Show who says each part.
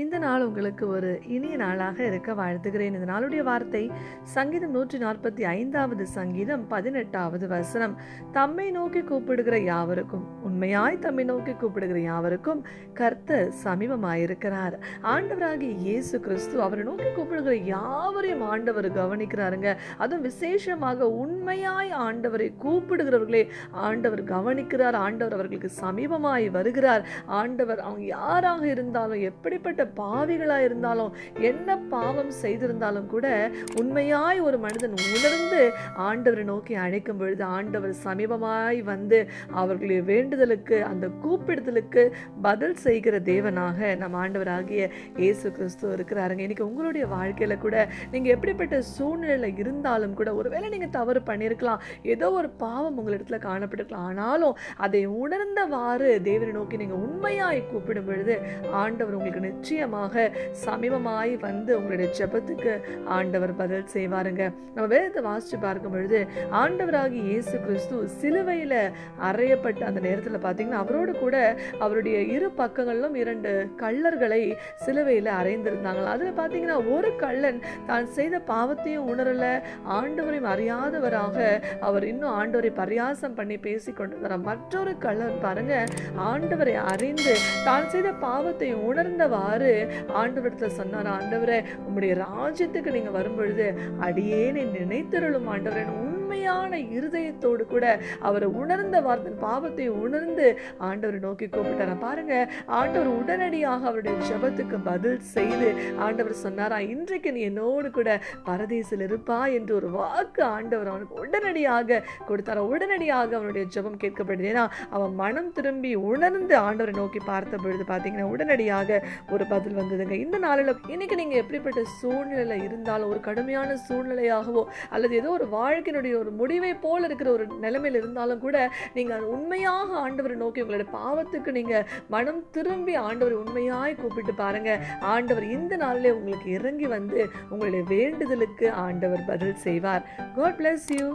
Speaker 1: இந்த நாள் உங்களுக்கு ஒரு இனிய நாளாக இருக்க வாழ்த்துகிறேன். இந்த நாளுடைய வார்த்தை சங்கீதம் நூற்றி நாற்பத்தி ஐந்தாவது சங்கீதம் பதினெட்டாவது வசனம். தம்மை நோக்கி கூப்பிடுகிற யாவருக்கும் உண்மையாய் தம்மை நோக்கி கூப்பிடுகிற யாவருக்கும் கர்த்தர் சமீபமாயிருக்கிறார். ஆண்டவராகிய இயேசு கிறிஸ்து அவரை நோக்கி கூப்பிடுகிற யாவரையும் ஆண்டவர் கவனிக்கிறாருங்க. அதுவும் விசேஷமாக உண்மையாய் ஆண்டவரை கூப்பிடுகிறவர்களே ஆண்டவர் கவனிக்கிறார் ஆண்டவர் அவர்களுக்கு சமீபமாய் வருகிறார். ஆண்டவர் அவங்க யாராக இருந்தாலும் எப்படிப்பட்ட பாவிகளா இருந்தாலும் என்ன பாவம் செய்திருந்தாலும் கூட உண்மையாய் ஒரு மனிதன் உணர்ந்து ஆண்டவரை நோக்கி அழைக்கும் பொழுது ஆண்டவர் சமீபமாய் வந்து அவர்களுடைய வேண்டுதலுக்கு அந்த கூப்பிடுதலுக்கு பதில் செய்கிற தேவனாக நம் ஆண்டவராகிய இயேசு கிறிஸ்துவ இருக்கிறாருங்க. இன்னைக்கு உங்களுடைய வாழ்க்கையில கூட நீங்க எப்படிப்பட்ட சூழ்நிலையில இருந்தாலும் கூட ஒருவேளை நீங்க தவறு பண்ணியிருக்கலாம் ஏதோ ஒரு பாவம் உங்களிடத்துல காணப்பட்டிருக்கலாம். ஆனாலும் அதை உணர்ந்தவாறு தேவனை நோக்கி நீங்க உண்மையாய் கூப்பிடும் பொழுது ஆண்டவர் உங்களுக்கு நிச்சயம் நிச்சயமாக சமீபமாய் வந்து உங்களுடைய ஜெபத்துக்கு ஆண்டவர் பதில் செய்வாருங்க. நம்ம வேதத்தை வாசிச்சு பார்க்கும் பொழுது ஆண்டவராகி இயேசு கிறிஸ்து சிலுவையில் அறையப்பட்ட அந்த நேரத்துல பார்த்தீங்கன்னா அவரோடு கூட அவருடைய இரு பக்கங்களிலும் இரண்டு கள்ளர்களை சிலுவையில் அறைந்திருந்தாங்க. அதுல பார்த்தீங்கன்னா ஒரு கள்ளன் தான் செய்த பாவத்தையும் உணரல ஆண்டவரையும் அறியாதவராக அவர் இன்னும் ஆண்டவரை பரியாசம் பண்ணி பேசி கொண்டிருந்தார். மற்றொரு கள்ளன் பாருங்க ஆண்டவரை அறிந்து தான் செய்த பாவத்தை உணர்ந்தவாறு ஆண்டவரத்துல சொன்னார்? ஆண்டவரே உங்களுடைய ராஜ்யத்துக்கு நீங்கள் வரும்பொழுது அடியேனை நினைத்தருளும் ஆண்டவரே. உண்மையான இருதயத்தோடு கூட அவரை உணர்ந்த வார்த்தை பாவத்தை உணர்ந்து ஆண்டவரை நோக்கி கூப்பிட்டார? பாருங்க ஆண்டவர் உடனடியாக அவருடைய ஜபத்துக்கு பதில் செய்து ஆண்டவர் சொன்னாரா? இன்றைக்கு நீ என்னோடு கூட பரதேசில் இருப்பா என்று ஒரு வாக்கு ஆண்டவர் அவனுக்கு உடனடியாக கொடுத்தார? உடனடியாக அவனுடைய ஜபம் கேட்கப்படுது ஏன்னா அவன் மனம் திரும்பி உணர்ந்து ஆண்டவரை நோக்கி பார்த்த பொழுது பார்த்தீங்கன்னா உடனடியாக ஒரு பதில் வந்ததுங்க. இந்த நாளில் இன்னைக்கு நீங்கள் எப்படிப்பட்ட சூழ்நிலையில் இருந்தாலும் ஒரு கடுமையான சூழ்நிலையாகவோ அல்லது ஏதோ ஒரு வாழ்க்கையினுடைய ஒரு முடிவை போல் இருக்கிற ஒரு நிலைமையில் இருந்தாலும் கூட நீங்கள் உண்மையாக ஆண்டவரை நோக்கி உங்களுடைய பாவத்துக்கு நீங்கள் மனம் திரும்பி ஆண்டவரை உண்மையாய் கூப்பிட்டு பாருங்க. ஆண்டவர் இந்த நாளிலே உங்களுக்கு இறங்கி வந்து உங்களுடைய வேண்டுதலுக்கு ஆண்டவர் பதில் செய்வார். God bless you